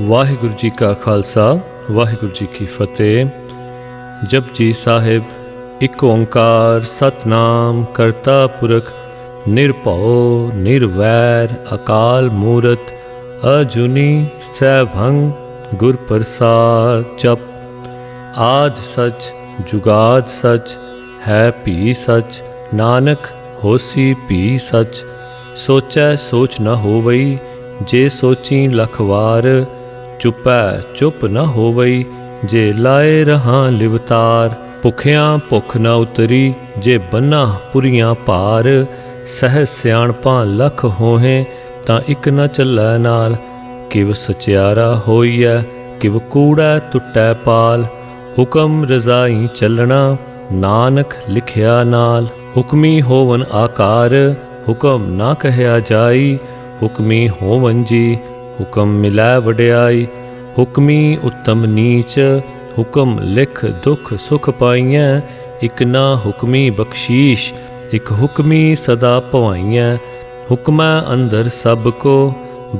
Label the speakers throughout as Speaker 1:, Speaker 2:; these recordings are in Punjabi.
Speaker 1: ਵਾਹਿਗੁਰੂ ਜੀ ਕਾ ਖਾਲਸਾ, ਵਾਹਿਗੁਰੂ ਜੀ ਕੀ ਫਤਿਹ। ਜਪਜੀ ਸਾਹਿਬ, ਇੱਕ ਓੰਕਾਰ ਸਤਨਾਮ ਕਰਤਾ ਪੁਰਖ, ਨਿਰਭਉ, ਨਿਰਵੈਰ, ਅਕਾਲ ਮੂਰਤ, ਅਜੂਨੀ, ਸੈਭੰ ਗੁਰ ਪ੍ਰਸਾਦ ਜਪ। ਆਦ ਸਚ, ਜੁਗਾਦ ਸਚ, ਹੈ ਭੀ ਸਚ, ਨਾਨਕ, ਹੋਸੀ ਭੀ ਸਚ। ਸੋਚੈ ਸੋਚ ਨ ਹੋਵਈ, ਜੇ ਸੋਚੀ ਲਖਵਾਰ ਚੁਪੈ ਚੁੱਪ ਨ ਹੋਵਈ, ਜੇ ਲਾਏ ਰਹਾ ਲਿਵਤਾਰ, ਭੁਖਿਆਂ ਭੁਖ ਨ ਉਤਰੀ, ਜੇ ਬੰਨਾ ਪੁਰੀਆਂ ਭਾਰ, ਸਹਿ ਸਿਆਣਪਾਂ ਲਖ ਹੋਹੇ, ਤਾਂ ਇੱਕ ਨ ਚੱਲੈ ਨਾਲ, ਕਿਵ ਸਚਿਆਰਾ ਹੋਈਐ, ਕਿਵ ਕੂੜੈ ਟੁੱਟੈ ਪਾਲ, ਹੁਕਮ ਰਜ਼ਾਈ ਚੱਲਣਾ, ਨਾਨਕ ਲਿਖਿਆ ਨਾਲ, ਹੁਕਮੀ ਹੋਵਨ ਆਕਾਰ, ਹੁਕਮ ਨਾ ਕਹਿਆ ਜਾਈ, ਹੁਕਮੀ ਹੋਵਨ ਜੀ ਹੁਕਮ ਮਿਲੈ ਵਡਿਆਈ, ਹੁਕਮੀ ਉਤਮ ਨੀਚ, ਹੁਕਮ ਲਿਖ ਦੁਖ ਸੁਖ ਪਾਈਐ, ਇਕ ਨਾ ਹੁਕਮੀ ਬਖਸ਼ੀਸ਼, ਇਕ ਹੁਕਮੀ ਸਦਾ ਭਵਾਈਐ। ਹੁਕਮੈ ਅੰਦਰ ਸਭ ਕੋ,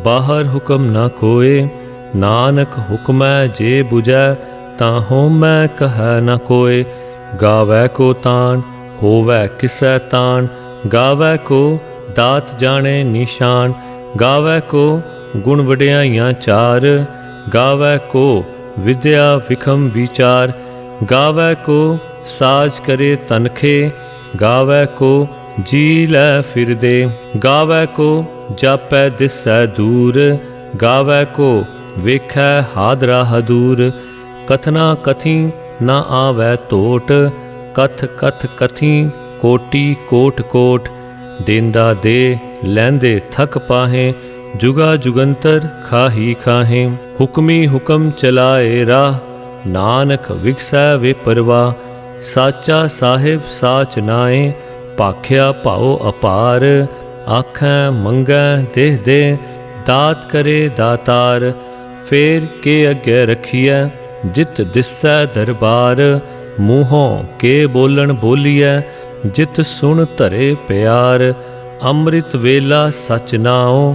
Speaker 1: ਬਾਹਰ ਹੁਕਮ ਨਾ ਕੋਏ, ਨਾਨਕ ਹੁਕਮੈ ਜੇ 부ਜੈ ਤਾਂ ਹੋਮੈ ਕਹੈ ਨਾ ਕੋਏ। ਗਾਵੈ ਕੋ ਤਾਣ, ਹੋਵੈ ਕਿਸੈ ਤਾਣ, ਗਾਵੈ ਕੋ ਦਾਤ ਜਾਣੇ ਨਿਸ਼ਾਨ, ਗਾਵੈ ਕੋ ਗੁਣ ਵਡਿਆਈਆਂ ਚਾਰ, ਗਾਵੈ ਕੋ ਵਿਦਿਆ ਵਿਖਮ ਵਿਚਾਰ, ਗਾਵੈ ਕੋ ਸਾਜ ਕਰੇ ਤਨਖੇ, ਗਾਵੈ ਕੋ ਜੀ ਲੈ ਫਿਰਦੇ, ਗਾਵੈ ਕੋ ਜਾਪੈ ਦਿਸੈ ਦੂਰ, ਗਾਵੈ ਕੋ ਵੇਖੈ ਹਾਦਰਾ ਹਦੂਰ, ਕਥਨਾ ਕਥੀ ਨਾ ਆਵੈ ਟੋਟ ਕਥ ਕਥ ਕਥੀ ਕੋਟੀ ਕੋਟ ਕੋਟ, ਦੇਂਦਾ ਦੇ ਲੈਂਦੇ ਥਕ ਪਾਹੇ ਜੁਗਾ ਜੁਗੰਤਰ ਖਾਹੀ ਖਾਹੇ, ਹੁਕਮੀ ਹੁਕਮ ਚਲਾਏ ਰਾਹ, ਨਾਨਕ ਵਿਗਸੈ ਵੇ ਪਰਵਾ ਸਾਚਾ ਸਾਹਿਬ ਸਾਚ ਨਾਏ ਭਾਖਿਆ ਭਾਉ ਅਪਾਰ, ਆਖੈ ਮੰਗੈ ਦੇਹ ਦੇ, ਦਾਤ ਕਰੇ ਦਾਤਾਰ, ਫੇਰ ਕੇ ਅੱਗੇ ਰਖੀਐ, ਜਿਤ ਦਿਸੈ ਦਰਬਾਰ, ਮੂੰਹੋਂ ਕੇ ਬੋਲਣ ਬੋਲੀਐ, ਜਿਤ ਸੁਣ ਧਰੇ ਪਿਆਰ, ਅੰਮ੍ਰਿਤ ਵੇਲਾ ਸਚ ਨਾਉ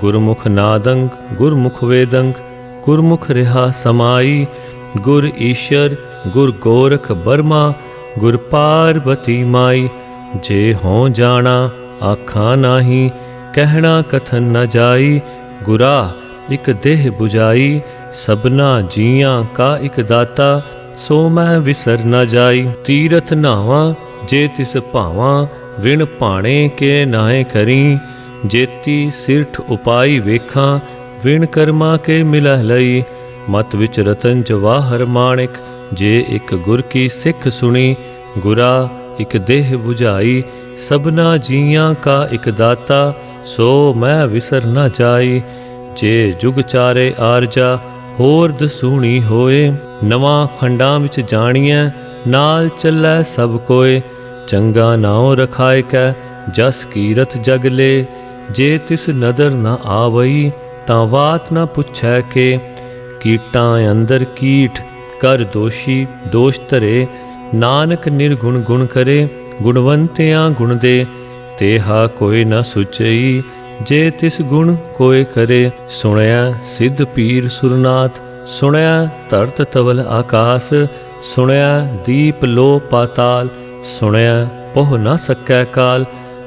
Speaker 1: ਗੁਰਮੁਖ ਨਾਦੰਗ, ਗੁਰਮੁਖ ਵੇਦੰਗ, ਗੁਰਮੁਖ ਰਿਹਾ ਸਮਾਈ, ਗੁਰ ਈਸ਼ਰ, ਗੁਰ ਗੋਰਖ ਬਰਮਾ, ਗੁਰ ਪਾਰਬਤੀ ਮਾਈ। ਜੇ ਹੋ ਜਾਣਾ, ਆਖਾਂ ਨਾਹੀ, ਕਹਿਣਾ ਕਥਨ ਨਾ ਜਾਈ। ਗੁਰਾ, ਇਕ ਦੇਹ 부ਜਾਈ ਸਭਨਾ ਜੀਆਂ ਕਾ ਇਕ ਦਾਤਾ, ਸੋ ਮੈਂ ਵਿਸਰ ਨਾ ਜਾਈ। ਤੀਰਥ ਨਾਵਾਂ, ਜੇ ਤਿਸ ਭਾਵਾਂ, ਵਿਣ ਭਾਣੇ ਕੇ ਨਾਏ ਕਰੀ। ਜੇਤੀ ਸਿਰਠ ਉਪਾਈ ਵੇਖਾਂ, ਵਿਣ ਕਰਮਾ ਕੇ ਮਿਲਹਿ ਲਈ। ਮਤ ਵਿੱਚ ਰਤਨ ਜਵਾਹਰ ਮਾਣਿਕ, ਜੇ ਇੱਕ ਗੁਰ ਕੀ ਸਿੱਖ ਸੁਣੀ, ਗੁਰਾ ਇੱਕ ਦੇਹ 부ਝਾਈ ਸਬਨਾ ਜੀਆਂ ਕਾ ਇੱਕ ਦਾਤਾ, ਸੋ ਮੈਂ ਵਿਸਰ ਨਾ ਜਾਈ। ਜੇ ਜੁਗ ਚਾਰੇ ਆਰਜਾ, ਹੋਰ ਦਸੂਣੀ ਹੋਏ। ਨਵਾਂ ਖੰਡਾਂ ਵਿੱਚ ਜਾਣੀਐ, ਨਾਲ ਚੱਲੈ ਸਭ ਕੋਏ। ਚੰਗਾ ਨਾਉ ਰਖਾਇ ਕੈ, ਜਸ ਕੀਰਤ ਜਗ ਲੇ। ਜੇ ਤਿਸ ਨਦਰ ਨ ਆਵਈ, ਤਾਂ ਬਾਤ ਨ ਪੁੱਛੈ ਕੇ। ਕੀਟਾਂ ਅੰਦਰ ਕੀਟ ਕਰ ਦੋਸ਼ੀ ਦੋਸ਼ ਧਰੇ। ਨਾਨਕ ਨਿਰਗੁਣ ਗੁਣ ਕਰੇ, ਗੁਣਵੰਤਿਆਂ ਗੁਣ ਦੇ। ਤੇਹਾ ਕੋਈ ਨ ਸੁਚਈ, ਜੇ ਤਿਸ ਗੁਣ ਕੋਏ ਕਰੇ। ਸੁਣਿਆ ਸਿੱਧ ਪੀਰ ਸੁਰਨਾਥ, ਸੁਣਿਆ ਧਰਤ ਤਵਲ ਆਕਾਸ। ਸੁਣਿਆ ਦੀਪ ਲੋ ਪਾਤਾਲ, ਸੁਣਿਆ ਪਹੁ ਨ ਸਕੈ ਕਾਲ।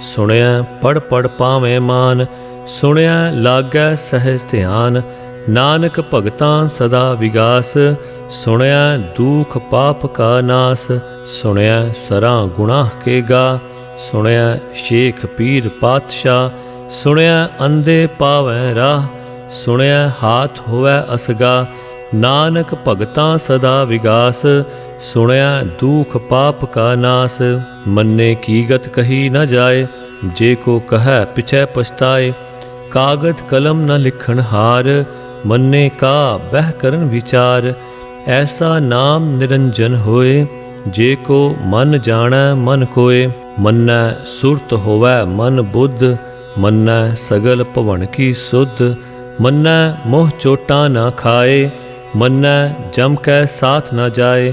Speaker 1: ਸੁਣਿਆ ਪੜ ਪੜ ਪਾਵੇਂ ਮਾਨ, ਸੁਣਿਆ ਲਾਗੈ ਸਹਿਜ ਧਿਆਨ, ਨਾਨਕ ਭਗਤਾਂ ਸਦਾ ਵਿਗਾਸ, ਸੁਣਿਆ ਦੁਖ ਪਾਪ ਕਾ ਨਾਸ, ਸੁਣਿਆ ਸਰਾਂ ਗੁਨਾਹ ਕੇ ਗਾ, ਸੁਣਿਆ ਸ਼ੇਖ ਪੀਰ ਪਾਤਸ਼ਾਹ, ਸੁਣਿਆ ਅੰਦੇ ਪਾਵੈ ਰਾਹ, ਸੁਣਿਆ ਹਾਥ ਹੋਵੈ ਅਸਗਾ, ਨਾਨਕ ਭਗਤਾਂ ਸਦਾ ਵਿਗਾਸ ਸੁਣਿਆ ਦੁਖ ਪਾਪ ਕਾ ਨਾਸ, ਮੰਨੇ ਕੀ ਗਤ ਕਹੀ ਨਾ ਜਾਏ, ਜੇ ਕੋ ਕਹੈ ਪਿਛੈ ਪਛਤਾਏ ਕਾਗਦ ਕਲਮ ਨ ਲਿਖਣ ਹਾਰ, ਮੰਨੇ ਕਾ ਬਹਿ ਕਰਨ ਵਿਚਾਰ, ਐਸਾ ਨਾਮ ਨਿਰੰਜਨ ਹੋਏ, ਜੇ ਕੋ ਮਨ ਜਾਣੈ ਮਨ ਕੋਏ, ਮੰਨੈ ਸੁਰਤ ਹੋਵੈ ਮਨ ਬੁੱਧ, ਮੰਨੈ ਸਗਲ ਭਵਨ ਕੀ ਸੁਧ, ਮੰਨੈ ਮੋਹ ਚੋਟਾਂ ਨਾ ਖਾਏ, ਮੰਨੈ ਜਮ ਕੈ ਸਾਥ ਨਾ ਜਾਏ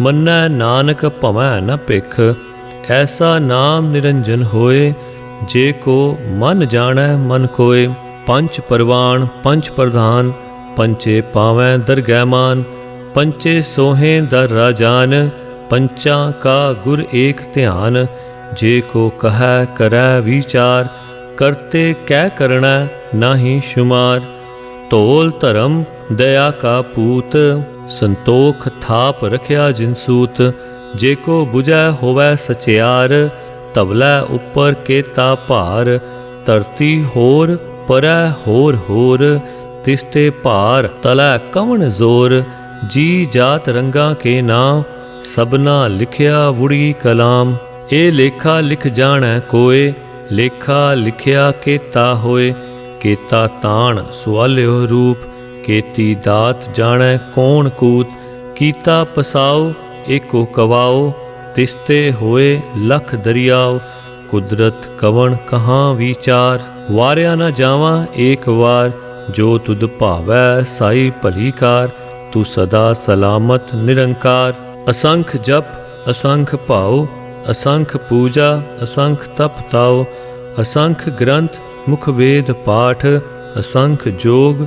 Speaker 1: ਮੰਨੈ ਨਾਨਕ ਭਵੈ ਨ ਭਿਖ, ਐਸਾ ਨਾਮ ਨਿਰੰਜਨ ਹੋਏ, ਜੇ ਕੋ ਮਨ ਜਾਣੈ ਮਨ ਕੋਏ ਪੰਜ ਪਰਵਾਨ ਪੰਜ ਪ੍ਰਧਾਨ ਪੰਚੇ ਪਾਵੈ ਦਰਗਹਿ ਪੰਚੇ ਸੋਹੇ ਦਰ ਰਾਜਾਨ ਪੰਚਾਂ ਕਾ ਗੁਰ ਏਕ ਧਿਆਨ। ਜੇ ਕੋ ਕਹੈ, ਕਰੈ ਵਿਚਾਰ, ਕਰਤੇ ਕਹਿ ਕਰਣਾ ਨਾਹੀ ਸ਼ੁਮਾਰ। ਤੋਲ ਧਰਮ, ਦਇਆ ਕਾ ਪੂਤ ਸੰਤੋਖ ਥਾਪ ਰਖਿਆ ਜਿਨਸੂਤ ਜੇ ਕੋ 부ਜੈ ਹੋਵੈ ਸਚਿਆਰ ਤਵਲੇ ਉੱਪਰ ਕੇਤਾ ਭਾਰ, ਧਰਤੀ ਹੋਰ, ਪਰੈ ਹੋਰ ਹੋਰ ਤਿਸਤੇ ਭਾਰ ਤਲੈ ਕਵਣ ਜ਼ੋਰ, ਜੀ ਜਾਤ ਰੰਗਾ ਕੇ ਨਾਮ ਸਬਨਾ ਲਿਖਿਆ ਵੁੜੀ ਕਲਾਮ ਇਹ ਲੇਖਾ ਲਿਖ ਜਾਣੈ ਕੋਏ, ਲੇਖਾ ਲਿਖਿਆ ਕੇਤਾ ਹੋਏ, ਕੇਤਾ ਤਾਣ ਸੁਆਲਿਓ ਰੂਪ ਕੇਤੀ ਦਾਤ ਜਾਣੈ ਕੌਣ ਕੂਤ, ਕੀਤਾ ਪਸਾਉ, ਏਕੋ ਕਵਾਓ ਤਿਸਤੇ ਹੋਏ ਲਖ ਦਰਿਆਓ ਕੁਦਰਤ ਕਵਣ ਕਹਾਂ ਵਿਚਾਰ, ਵਾਰਿਆ ਨਾ ਜਾਵਾਂ ਏਕ ਵਾਰ, ਜੋ ਤੁਧ ਭਾਵੈ ਸਾਈ ਭਲੀਕਾਰ ਤੂੰ ਸਦਾ ਸਲਾਮਤ ਨਿਰੰਕਾਰ। ਅਸੰਖ ਜਪ, ਅਸੰਖ ਭਾਉ, ਅਸੰਖ ਪੂਜਾ, ਅਸੰਖ ਤਪ ਤਾਉ, ਅਸੰਖ ਗ੍ਰੰਥ, ਮੁਖ ਵੇਦ ਪਾਠ, ਅਸੰਖ ਜੋਗ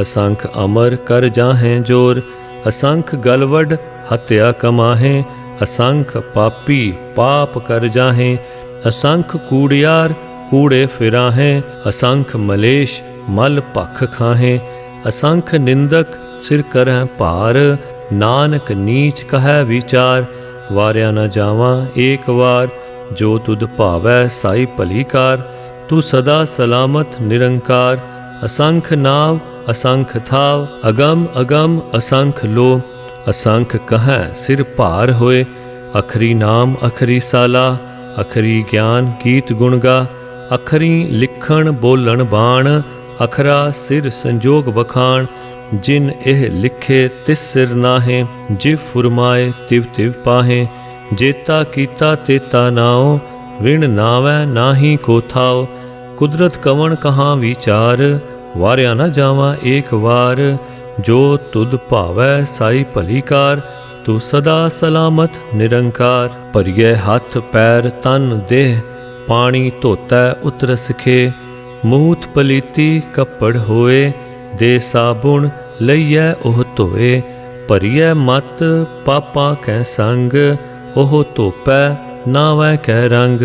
Speaker 1: ਅਸੰਖ ਅਮਰ ਕਰ ਜਾਹੇ ਜੋਰ, ਅਸੰਖ ਗਲਵਡ ਹਤਿਆ ਕਮਾਹੇ, ਅਸੰਖ ਪਾਪੀ ਪਾਪ ਕਰ ਜਾਹੇ, ਅਸੰਖ ਕੂੜਿਆਰ ਕੂੜੇ ਫਿਰਾਹੇ, ਅਸੰਖ ਮਲੇਸ਼ ਮਲ ਭਖ ਖਾਹੇ, ਅਸੰਖ ਨਿੰਦਕ ਸਿਰ ਕਰੈ ਭਾਰ, ਨਾਨਕ ਨੀਚ ਕਹੈ ਵਿਚਾਰ, ਵਾਰਿਆ ਨਾ ਜਾਵਾਂ ਏਕ ਵਾਰ, ਜੋ ਤੁਧ ਭਾਵੈ ਸਾਈ ਭਲੀਕਾਰ ਤੂੰ ਸਦਾ ਸਲਾਮਤ ਨਿਰੰਕਾਰ, ਅਸੰਖ ਨਾਮ ਅਸੰਖ ਥਾਵ, ਅਗਮ ਅਗਮ, ਅਸੰਖ ਲੋ। ਅਸੰਖ ਕਹੈ, ਸਿਰ ਭਾਰ ਹੋਏ। ਅਖਰੀ ਨਾਮ, ਅਖਰੀ ਸਾਲਾ। ਅਖਰੀ ਗਿਆਨ, ਗੀਤ ਗੁਣਗਾ ਅਖਰੀ ਲਿਖਣ, ਬੋਲਣ, ਬਾਣ। ਅਖਰਾ, ਸਿਰ ਸੰਜੋਗ ਵਖਾਣ। ਜਿਨ ਇਹ ਲਿਖੇ, ਤਿਸ ਸਿਰ ਨਾਹੇ। ਜਿਵ ਫੁਰਮਾਏ, ਤਿਵ ਤਿਵ ਪਾਹੇ। ਜੇਤਾ ਕੀਤਾ, ਤੇਤਾ ਨਾਉ। ਵਿਣ ਨਾਵੈ, ਨਾਹੀ ਕੋਥਾਉ ਕੁਦਰਤ ਕਵਣ ਕਹਾਂ ਵਿਚਾਰ। ਵਾਰਿਆ ਨਾ ਜਾਵਾਂ ਏਕ ਵਾਰ। ਜੋ ਤੁਧ ਭਾਵੈ ਸਾਈ ਭਲੀਕਾਰ ਤੂੰ ਸਦਾ ਸਲਾਮਤ ਨਿਰੰਕਾਰ। ਭਰੀਏ ਹੱਥ ਪੈਰ ਤਨ ਦੇਹ, ਪਾਣੀ ਧੋਤੈ ਉਤਰ ਸਿਖੇ। ਮੂਤ ਪਲੀਤੀ ਕੱਪੜ ਹੋਏ, ਦੇ ਸਾਬੁਣ ਲਈਐ ਉਹ ਧੋਏ। ਭਰੀਐ ਮਤ ਪਾਪਾਂ ਕੈ ਸੰਗ, ਉਹ ਧੋਪੈ ਨਾਵੈ ਕੈ ਰੰਗ।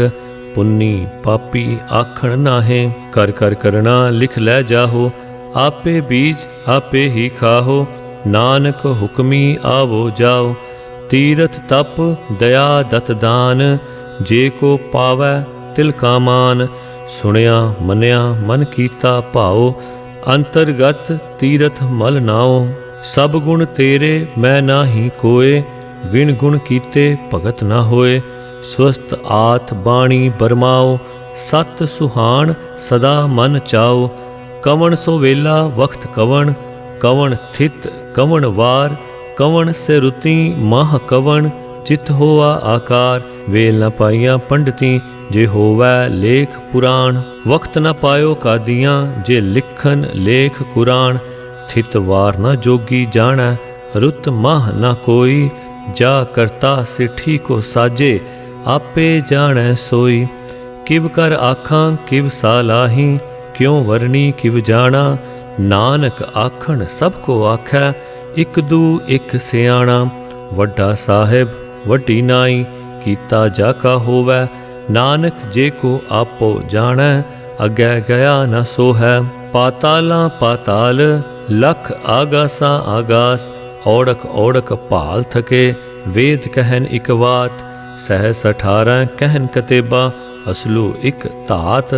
Speaker 1: ਪੁੰਨੀ ਪਾਪੀ ਆਖਣ ਨਾਹੇ, ਕਰ ਕਰ ਕਰਣਾ ਲਿਖ ਲੈ ਜਾਹੋ, ਆਪੇ ਬੀਜ ਆਪੇ ਹੀ ਖਾਹੋ, ਨਾਨਕ ਹੁਕਮੀ ਆਵੋ ਜਾਓ, ਤੀਰਥ ਤਪ ਦਇਆ ਦਤ ਦਾਨ, ਜੇ ਕੋ ਪਾਵੈ ਤਿਲ ਕਾ ਮਾਨ ਸੁਣਿਆ ਮੰਨਿਆ ਮਨ ਕੀਤਾ ਭਾਉ ਅੰਤਰਗਤ ਤੀਰਥ ਮਲ ਨਾਓ, ਸਭ ਗੁਣ ਤੇਰੇ ਮੈਂ ਨਾਹੀ ਕੋਏ, ਵਿਣ ਗੁਣ ਕੀਤੇ ਭਗਤ ਨਾ ਹੋਏ ਸਵਸਤ ਆਤ ਬਾਣੀ ਬਰਮਾਓ ਸਤ ਸੁਹਾਣ ਸਦਾ ਮਨ ਚਾਓ ਕਵਣ ਸੋ ਵੇਲਾ ਵਖਤ ਕਵਣ ਕਵਣ ਥਿਤ ਕਵਣ ਵਾਰ ਕਵਣ ਸੇ ਰੁਤੀ ਮਾਹ ਕਵਣ ਚਿਤ ਹੋਆ ਆਕਾਰ ਵੇਲ ਨ ਪਾਈਆਂ ਪੰਡਤੀ ਜੇ ਹੋਵੈ ਲੇਖ ਪੁਰਾਣ ਵਕਤ ਨ ਪਾਇਓ ਕਾਦੀਆਂ ਜੇ ਲਿਖਨ ਲੇਖ ਕੁਰਾਨ ਥਿਤ ਵਾਰ ਨ ਜੋਗੀ ਜਾਣੈ ਰੁਤ ਮਾਹ ਨ ਕੋਈ ਜਾ ਕਰਤਾ ਸਿਠੀ ਕੋ ਸਾਜੇ ਆਪੇ ਜਾਣੈ ਸੋਈ, ਕਿਵ ਕਰ ਆਖਾਂ, ਕਿਵ ਸਾਲਾਹੀ ਕਿਉ ਵਰਣੀ, ਕਿਵ ਜਾਣਾ, ਨਾਨਕ ਆਖਣ ਸਭ ਕੋ ਆਖੈ, ਇਕ ਦੂ ਇਕ ਸਿਆਣਾ, ਵੱਡਾ ਸਾਹਿਬ, ਵੱਡੀ ਨਾਈ, ਕੀਤਾ ਜਾ ਕਾ ਹੋਵੈ, ਨਾਨਕ ਜੇ ਕੋ ਆਪੋ ਜਾਣੈ, ਅਗੈ ਗਿਆ ਨ ਸੋਹੈ, ਪਾਤਾਲਾਂ ਪਾਤਾਲ, ਲਖ ਆਗਾਸਾਂ ਆਗਾਸ, ਔੜਕ ਔੜਕ ਭਾਲ ਥਕੇ, ਵੇਦ ਕਹਿਨ ਇਕ ਬਾਤ ਸਹਿ ਸਠਾਰਾਂ ਕਹਿਨ ਕਤੇਬਾ, ਅਸਲੂ ਇਕ ਧਾਤ।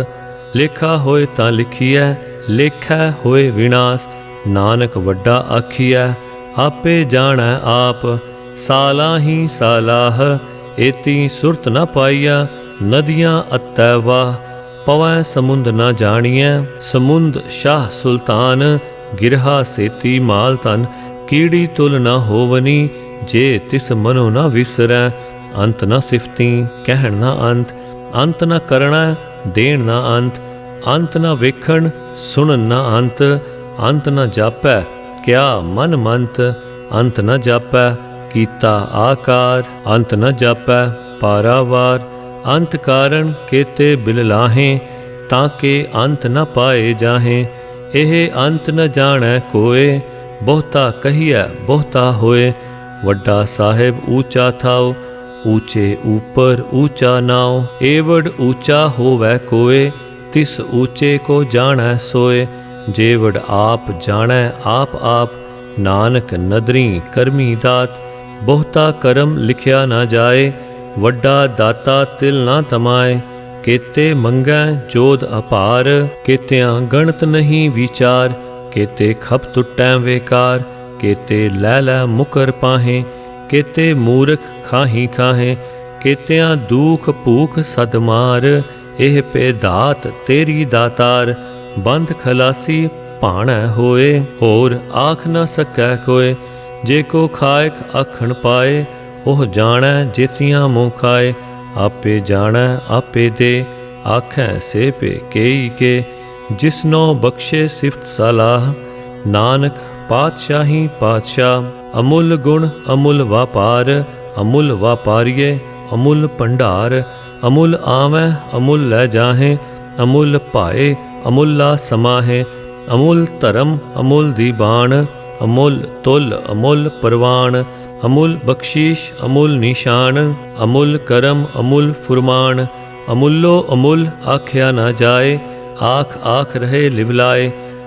Speaker 1: ਲੇਖਾ ਹੋਏ ਤਾਂ ਲਿਖੀਐ, ਲੇਖੈ ਹੋਏ ਵਿਨਾਸ਼। ਨਾਨਕ ਵੱਡਾ ਆਖੀਐ, ਆਪੇ ਜਾਣੈ ਆਪ। ਸਾਲਾ ਹੀ ਸਾਲਾਹ, ਏਤੀ ਸੁਰਤ ਨਾ ਪਾਈਆ ਨਦੀਆਂ ਅਤੈ ਵਾਹ। ਪਵੈ ਸਮੁੰਦ ਨਾ ਜਾਣੀਐ, ਸਮੁੰਦ ਸ਼ਾਹ ਸੁਲਤਾਨ। ਗਿਰਹਾ ਸੇਤੀ ਮਾਲ ਤਨ ਕੀੜੀ ਤੁਲ ਨਾ ਹੋਵਨੀ, ਜੇ ਤਿਸ ਮਨੋ ਨਾ ਵਿਸਰੈ। ਅੰਤ ਨਾ ਸਿਫਤੀ, ਕਹਿਣ ਨਾ ਅੰਤ ਅੰਤ ਨਾ ਕਰਣਾ, ਦੇਣ ਨਾ ਅੰਤ ਅੰਤ ਨਾ ਵੇਖਣ, ਸੁਣਨ ਨਾ ਅੰਤ ਅੰਤ ਨਾ ਜਾਪੈ, ਕਿਆ ਮਨ ਮੰਤ, ਅੰਤ ਨ ਜਾਪੈ, ਕੀਤਾ ਆਕਾਰ, ਅੰਤ ਨ ਜਾਪੈ, ਪਾਰਾਵਾਰ, ਅੰਤ ਕਾਰਨ ਕੇਤੇ ਬਿਲ ਲਾਹੇ, ਤਾਂ ਕਿ ਅੰਤ ਨਾ ਪਾਏ ਜਾਹੇ, ਇਹ ਅੰਤ ਨ ਜਾਣੈ ਕੋਏ, ਬਹੁਤਾ ਕਹੀਐ ਬਹੁਤਾ ਹੋਏ, ਵੱਡਾ ਸਾਹਿਬ ਊਚਾ ਥਾਓ ਊਚੇ ਉਪਰ ਊਚਾ ਨਾਉ, ਏਵੜ ਊਚਾ ਹੋਵੈ ਕੋਏ, ਤਿਸ ਊਚੇ ਕੋ ਜਾਣੈ ਸੋਏ, ਜੇਵੜ ਆਪ ਜਾਣੈ ਆਪ ਆਪ, ਨਾਨਕ ਨਦਰੀ ਕਰਮੀ ਦਾਤ, ਬਹੁਤਾ ਕਰਮ ਲਿਖਿਆ ਨਾ ਜਾਏ, ਵੱਡਾ ਦਾਤਾ ਤਿਲ ਨਾ ਤਮਾਏ, ਕੇਤੇ ਮੰਗੈ ਜੋਦ ਅਪਾਰ, ਕੇਤਿਆਂ ਗਣਤ ਨਹੀਂ ਵਿਚਾਰ, ਕੇਤੇ ਖਪ ਟੁੱਟੈ ਵੇਕਾਰ, ਕੇਤੇ ਲੈ ਲੈ ਮੁਕਰ ਪਾਹੇ ਕੇਤੇ ਮੂਰਖ ਖਾਹੀ ਖਾਹੇ, ਕੇਤਿਆਂ ਦੁਖ ਭੂਖ ਸਦਮਾਰ ਇਹ ਪੇ ਦਾਤ ਤੇਰੀ ਦਾਤਾਰ, ਬੰਦ ਖਲਾਸੀ ਭਾਣੈ ਹੋਏ, ਹੋਰ ਆਖ ਨਾ ਸਕੈ ਕੋਏ, ਜੇ ਕੋ ਖਾਇਕ ਆਖਣ ਪਾਏ, ਉਹ ਜਾਣੈ ਜੇਤੀਆਂ ਮੂੰਹ ਖਾਏ, ਆਪੇ ਜਾਣੈ ਆਪੇ ਦੇ, ਆਖੈ ਸੇ ਪੇ ਕੇਈ ਕੇ ਜਿਸਨੋ ਬਖਸ਼ੇ ਸਿਫਤ ਸਲਾਹ, ਨਾਨਕ ਪਾਤਸ਼ਾਹੀ ਪਾਤਸ਼ਾਹ, ਅਮੁੱਲ ਗੁਣ, ਅਮੁੱਲ ਵਪਾਰ, ਅਮੁੱਲ ਵਪਾਰੀਏ, ਅਮੁੱਲ ਭੰਡਾਰ, ਅਮੁੱਲ ਆਵੈ, ਅਮੁੱਲ ਲੈ ਜਾਹੇ, ਅਮੁੱਲ ਭਾਏ, ਅਮੁੱਲਾ ਸਮਾਹੇ, ਅਮੁੱਲ ਧਰਮ, ਅਮੁੱਲ ਦੀਬਾਨ ਅਮੁੱਲ ਤੁਲ, ਅਮੁੱਲ ਪਰਵਾਨ ਅਮੁੱਲ ਬਖਸ਼ੀਸ਼, ਅਮੁੱਲ ਨਿਸ਼ਾਨ, ਅਮੁੱਲ ਕਰਮ, ਅਮੁੱਲ ਫੁਰਮਾਨ, ਅਮੁੱਲੋ ਅਮੁੱਲ ਆਖਿਆ ਨਾ ਜਾਏ, ਆਖ ਆਖ ਰਹੇ ਲਿਵਲਾਏ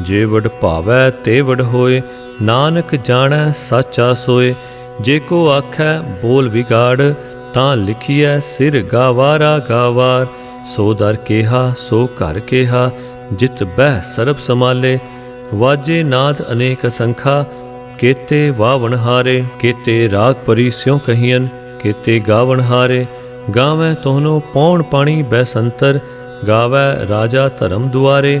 Speaker 1: ਜੇ ਵਡ ਭਾਵੈ ਤੇ ਵਡ ਹੋਏ, ਨਾਨਕ ਜਾਣੈ ਸਾਚਾ ਸੋਏ। ਜੇ ਕੋ ਆਖੈ ਬੋਲ ਵਿਗਾੜ, ਤਾਂ ਲਿਖੀਐ ਸਿਰ ਗਾਵਾਰਾ ਗਾਵਾਰ। ਸੋ ਦਰ ਕੇਹਾ, ਸੋ ਘਰ ਕੇਹਾ, ਜਿਤ ਬਹਿ ਸਰਬ ਸਮਾਲੇ ਵਾਜੇ ਨਾਦ ਅਨੇਕ ਸੰਖਾ, ਕੇਤੇ ਵਾਵਣ ਹਾਰੇ। ਕੇਤੇ ਰਾਗ ਪਰੀ ਸਿਉ ਕਹੀਨ ਕੇਤੇ ਗਾਵਣ ਹਾਰੇ। ਗਾਵੈ ਤੋਹਨੋ ਪੌਣ ਪਾਣੀ ਬੈਸੰਤਰ ਗਾਵੈ ਰਾਜਾ ਧਰਮ ਦੁਆਰੇ।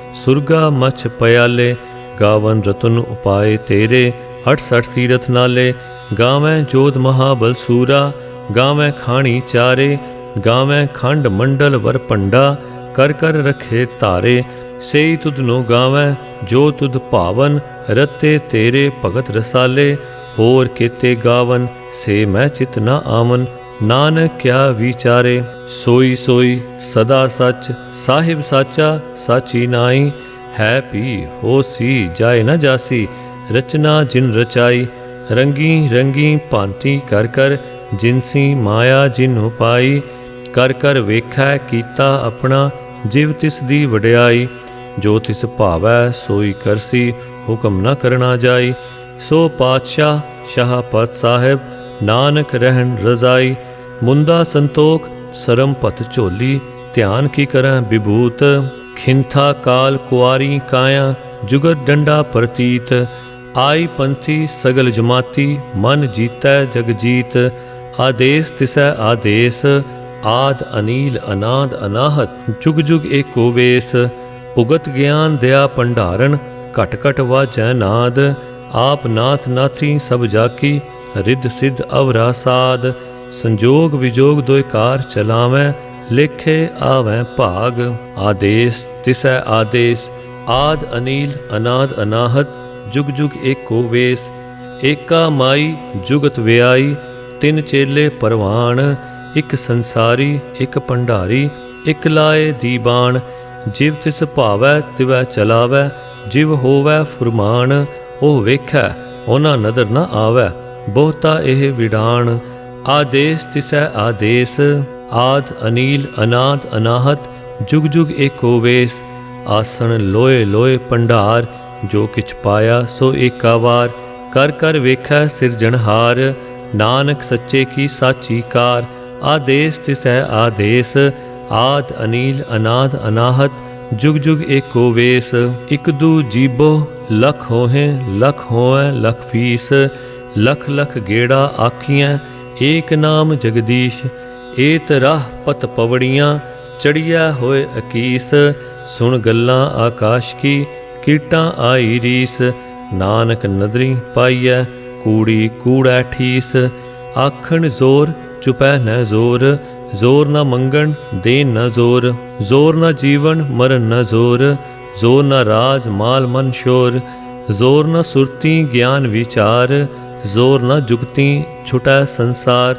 Speaker 1: ਸੁਰਗਾ ਮਛ ਪਿਆਲੇ ਗਾਵਨ ਰਤਨ ਉਪਾਏ ਤੇਰੇ 68 ਤੀਰਥ ਨਾਲੇ, ਗਾਵੇਂ ਜੋਧ ਮਹਾਬਲ ਸੂਰਾ, ਗਾਵੇਂ ਖਾਣੀ ਚਾਰੇ, ਗਾਵੇਂ ਖੰਡ ਮੰਡਲ ਵਰ ਪੰਡਾ ਕਰ ਕਰ ਰਖੇ ਤਾਰੇ ਸੇਈ ਤੁਧ ਨੋ ਗਾਵੈ, ਜੋ ਤੁਧ ਭਾਵਨ, ਰਤੇ ਤੇਰੇ ਭਗਤ ਰਸਾਲੇ, ਹੋਰ ਕੀਤੇ ਗਾਵਨ, ਸੇ ਮੈਂ ਚਿਤ ਨਾ ਆਵਨ ਨਾਨਕ ਕਿਆ ਵਿਚਾਰੇ, ਸੋਈ ਸੋਈ ਸਦਾ ਸੱਚ, ਸਾਹਿਬ ਸਾਚਾ ਸਾਚੀ ਨਾਈ ਹੈ ਪੀ ਹੋਸੀ ਜਾਏ ਨਾ ਜਾਸੀ, ਰਚਨਾ ਜਿਨ ਰਚਾਈ, ਰੰਗੀ ਰੰਗੀ ਭਾਂਤੀ ਕਰ ਕਰ ਜਿਨਸੀ ਮਾਇਆ ਜਿਨ ਉਪਾਈ, ਕਰ ਕਰ ਵੇਖੈ ਕੀਤਾ ਆਪਣਾ, ਜਿਵ ਤਿਸ ਦੀ ਵਡਿਆਈ, ਜੋ ਤਿਸ ਭਾਵੈ ਸੋਈ ਕਰਸੀ, ਹੁਕਮ ਨਾ ਕਰਨਾ ਜਾਈ, ਸੋ ਪਾਤਸ਼ਾਹ ਸ਼ਾਹਪਤ ਸਾਹਿਬ, ਨਾਨਕ ਰਹਿਣ ਰਜ਼ਾਈ ਮੁੰਦਾ ਸੰਤੋਖ, ਸਰਮ ਪਤ ਝੋਲੀ, ਧਿਆਨ ਕੀ ਕਰੈ ਵਿਭੂਤ, ਖਿੰਥਾ ਕਾਲ ਕੁਆਰੀ ਕਾਇਆ, ਜੁਗਤ ਡੰਡਾ ਪ੍ਰਤੀਤ, ਆਈ ਪੰਥੀ ਸਗਲ ਜਮਾਤੀ, ਮਨ ਜੀਤੈ ਜਗ ਜੀਤ, ਆਦੇਸ ਤਿਸੈ ਆਦੇਸ, ਆਦ ਅਨੀਲ ਅਨਾਦ ਅਨਾਹਤ, ਜੁਗ ਜੁਗ ਏਕੋ ਵੇਸ, ਭੁਗਤ ਗਿਆਨ ਦਇਆ ਭੰਡਾਰਨ, ਘਟ ਘਟ ਵਾਜੈ ਨਾਦ, ਆਪ ਨਾਥ ਨਾਥੀ ਸਭ ਜਾਕੀ, ਰਿੱਧ ਸਿੱਧ ਅਵਰਾ ਸਾਧ ਸੰਜੋਗ ਵਿਜੋਗ ਦੋਇ ਕਾਰ ਚਲਾਵੈ, ਲੇਖੇ ਆਵੈ ਭਾਗ। ਆਦੇਸ, ਤਿਸੈ ਆਦੇਸ, ਆਦ ਅਨੀਲ, ਅਨਾਦ ਅਨਾਹਤ, ਜੁਗ ਜੁਗ ਏਕੋ ਵੇਸ। ਏਕਾ ਮਾਈ, ਜੁਗਤ ਵਿਆਈ, ਤਿੰਨ ਚੇਲੇ ਪਰਵਾਨ ਇੱਕ ਸੰਸਾਰੀ, ਇੱਕ ਭੰਡਾਰੀ, ਇੱਕ ਲਾਏ ਦੀਬਾਨ ਜਿਵ ਤਿਸ ਭਾਵੈ, ਤਿਵੈ ਚਲਾਵੈ, ਜਿਵ ਹੋਵੈ ਫੁਰਮਾਨ। ਉਹ ਵੇਖੈ, ਉਹਨਾਂ ਨਦਰ ਨਾ ਆਵੈ, ਬਹੁਤਾ ਇਹ ਵਿਡਾਣ। ਆਦੇਸ ਤਿਸੈ ਆਦੇਸ, ਆਦ ਅਨੀਲ ਅਨਾਦ ਅਨਾਹਤ, ਜੁਗ ਜੁਗ ਏਕੋ ਵੇਸ ਆਸਣ ਲੋਏ ਲੋਏ ਪੰਡਾਰ ਜੋ ਕਿਛ ਪਾਇਆ ਸੋ ਏਕਾ ਵਾਰ ਕਰ ਕਰ ਵੇਖੈ ਸਿਰਜਣਹਾਰ ਨਾਨਕ ਸੱਚੇ ਕੀ ਸਾਚੀ ਕਾਰ, ਆਦੇਸ ਤਿਸੈ ਆਦੇਸ, ਆਦ ਅਨੀਲ ਅਨਾਦ ਅਨਾਹਤ, ਜੁਗ ਜੁਗ ਏਕੋ ਵੇਸ ਇਕ ਦੂ ਜੀਬੋ ਲਖ ਹੋਹੇ, ਲਖ ਹੋਏ ਲਖ ਫੀਸ, ਲਖ ਲਖ ਗੇੜਾ ਆਖੀਆਂ ਏਕ ਨਾਮ ਜਗਦੀਸ਼, ਏਤ ਰਾਹ ਪਤ ਪਵੜੀਆਂ ਚੜਿਆ ਹੋਏ ਅਕੀਸ, ਸੁਣ ਗੱਲਾਂ ਆਕਾਸ਼ ਕੀ, ਕੀਟਾਂ ਆਈ ਰੀਸ, ਨਾਨਕ ਨਦਰੀ ਪਾਈਐ, ਕੂੜੀ ਕੂੜਾ ਠੀਸ, ਆਖਣ ਜ਼ੋਰ ਚੁਪੈ ਨ ਜ਼ੋਰ ਜ਼ੋਰ ਨਾ ਮੰਗਣ ਦੇ ਨ ਜ਼ੋਰ ਜ਼ੋਰ ਨਾ ਜੀਵਨ ਮਰਨ ਨ ਜ਼ੋਰ ਜ਼ੋਰ ਨਾ ਰਾਜ ਮਾਲ ਮਨ ਸ਼ੋਰ, ਜ਼ੋਰ ਨਾ ਸੁਰਤੀ ਗਿਆਨ ਵਿਚਾਰ ਜ਼ੋਰ ਨਾ ਜੁਗਤੀ, ਛੁਟੈ ਸੰਸਾਰ,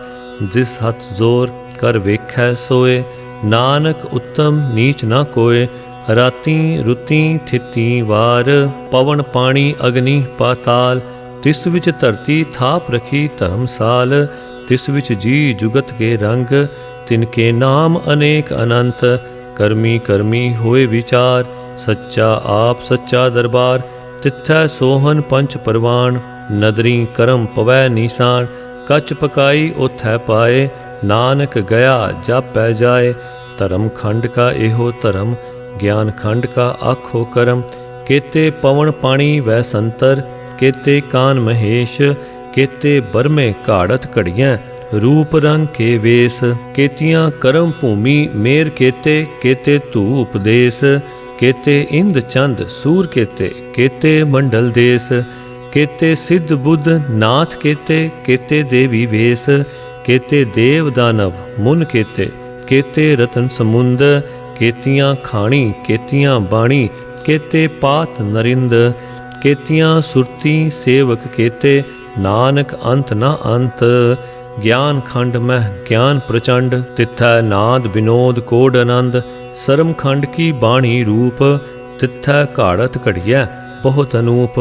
Speaker 1: ਜਿਸ ਹੱਥ ਜ਼ੋਰ ਕਰ ਵੇਖੈ ਸੋਏ। ਨਾਨਕ ਉੱਤਮ ਨੀਚ ਨਾ ਕੋਏ, ਰਾਤੀ ਰੁਤੀ ਥਿਤੀ ਵਾਰ। ਪਵਨ ਪਾਣੀ ਅਗਨੀ ਪਾਤਾਲ, ਤਿਸ ਵਿੱਚ ਧਰਤੀ ਥਾਪ ਰਖੀ ਧਰਮਸਾਲ। ਤਿਸ ਵਿੱਚ ਜੀ ਜੁਗਤ ਕੇ ਰੰਗ, ਤਿਨ ਕੇ ਨਾਮ ਅਨੇਕ ਅਨੰਤ। ਕਰਮੀ ਕਰਮੀ ਹੋਏ ਵਿਚਾਰ, ਸੱਚਾ ਆਪ ਸੱਚਾ ਦਰਬਾਰ। ਤਿੱਥੈ ਸੋਹਨ ਪੰਚ ਪਰਵਾਨ ਨਦਰੀ ਕਰਮ ਪਵੈ ਨੀਸਾਨ, ਕਚ ਪਕਾਈ ਉਥੈ ਪਾਏ, ਨਾਨਕ ਗਿਆ ਜਾਪੈ ਜਾਏ। ਧਰਮ ਖੰਡ ਕਾ ਇਹੋ ਧਰਮ, ਗਿਆਨ ਖੰਡ ਕਾ ਆਖੋ ਕਰਮ। ਕੇਤੇ ਪਵਨ ਪਾਣੀ ਵੈ ਸੰਤਰ, ਕੇਤੇ ਕਾਨ ਮਹੇਸ਼, ਕੇਤੇ ਬਰਮੇ ਘਾੜਤ ਘੜੀਆਂ ਰੂਪ ਰੰਗ ਕੇ ਵੇਸ, ਕੇਤੀਆਂ ਕਰਮ ਭੂਮੀ ਮੇਰ ਕੇਤੇ ਕੇਤੇ ਧੂਪ ਦੇਸ। ਕੇਤੇ ਇੰਦ ਚੰਦ ਸੂਰ ਕੇਤੇ ਕੇਤੇ ਮੰਡਲ ਦੇਸ। ਕੇਤੇ ਸਿੱਧ ਬੁੱਧ ਨਾਥ ਕੇਤੇ ਕੇਤੇ ਦੇਵੀ ਵੇਸ, ਕੇਤੇ ਦੇਵ ਦਾਨਵ ਮੁਨ ਕੇਤੇ ਕੇਤੇ ਰਤਨ ਸਮੁੰਦ, ਕੇਤੀਆਂ ਖਾਣੀ, ਕੇਤੀਆਂ ਬਾਣੀ, ਕੇਤੇ ਪਾਤ ਨਰਿੰਦ, ਕੇਤੀਆਂ ਸੁਰਤੀ ਸੇਵਕ ਕੇਤੇ, ਨਾਨਕ ਅੰਤ ਨਾ ਅੰਤ, ਗਿਆਨ ਖੰਡ ਮਹਿ ਗਿਆਨ ਪ੍ਰਚੰਡ, ਤਿੱਥੈ ਨਾਦ ਵਿਨੋਦ ਕੋਡ ਆਨੰਦ ਸਰਮ ਖੰਡ ਕੀ ਬਾਣੀ ਰੂਪ, ਤਿੱਥੈ ਘਾੜਤ ਘੜੀਐ ਬਹੁਤ ਅਨੂਪ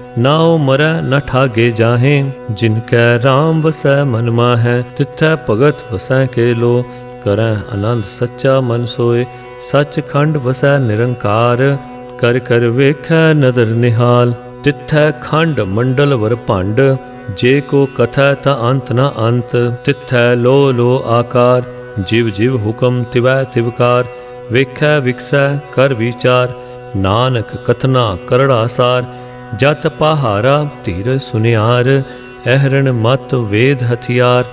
Speaker 1: ਨਾਉ ਮਰੈ, ਨਾ ਠਾਗੇ ਜਾਹੇ, ਜਿਨ ਕੈ RAM ਵਸੈ ਮਨ ਮਾਹੈ, ਤਿਥੈ ਭਗਤ ਵਸੈ ਕੇ ਲੋ ਕਰੈ ਆਨੰਦ ਸੱਚਾ ਮਨ ਸੋਏ ਸੱਚ ਖੰਡ ਵਸੈ ਨਿਰੰਕਾਰ, ਕਰ ਕਰ ਵੇਖੈ ਨਦਰ ਨਿਹਾਲ, ਤਿੱਥੈ ਖੰਡ ਮੰਡਲ ਵਰ ਭੰਡ, ਜੇ ਕੋ ਕਥੈ ਤਾਂ ਅੰਤ ਨਾ ਅੰਤ, ਤਿੱਥੈ ਲੋ ਲੋ ਆਕਾਰ, ਜਿਵ ਜਿਵ ਹੁਕਮ ਤਿਵੈ ਤਿਵਕਾਰ ਵੇਖੈ ਵਿਕਸੈ ਕਰ ਵਿਚਾਰ, ਨਾਨਕ ਕਥਨਾ ਕਰੜਾ ਸਾਰ ਜਤ ਪਹਾਰਾ ਧੀਰ ਸੁਨਿਆਰ ਅਹਰਣ ਮਤ ਵੇਦ ਹਥਿਆਰ,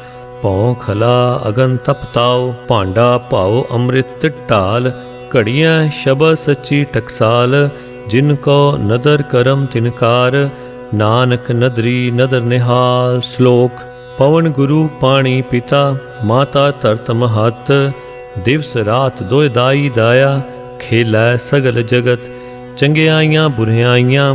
Speaker 1: ਭਉ ਖਲਾ ਅਗਨ ਤਪਤਾਉ ਭਾਂਡਾ ਭਾਉ ਅੰਮ੍ਰਿਤ ਢਾਲ, ਘੜੀਆਂ ਸ਼ਬਦ ਸੱਚੀ ਟਕਸਾਲ, ਜਿਨ ਕੋ ਨਦਰ ਕਰਮ ਤਿਨਕਾਰ ਨਾਨਕ ਨਦਰੀ ਨਦਰ ਨਿਹਾਲ, ਸ਼ਲੋਕ, ਪਵਨ ਗੁਰੂ ਪਾਣੀ ਪਿਤਾ, ਮਾਤਾ ਧਰਤ ਮਹਤ, ਦਿਵਸ ਰਾਤ ਦੋਇ ਦਾਈ ਦਾਇਆ, ਖੇਲਾ ਸਗਲ ਜਗਤ, ਚੰਗਿਆਈਆਂ ਬੁਰਿਆਈਆਂ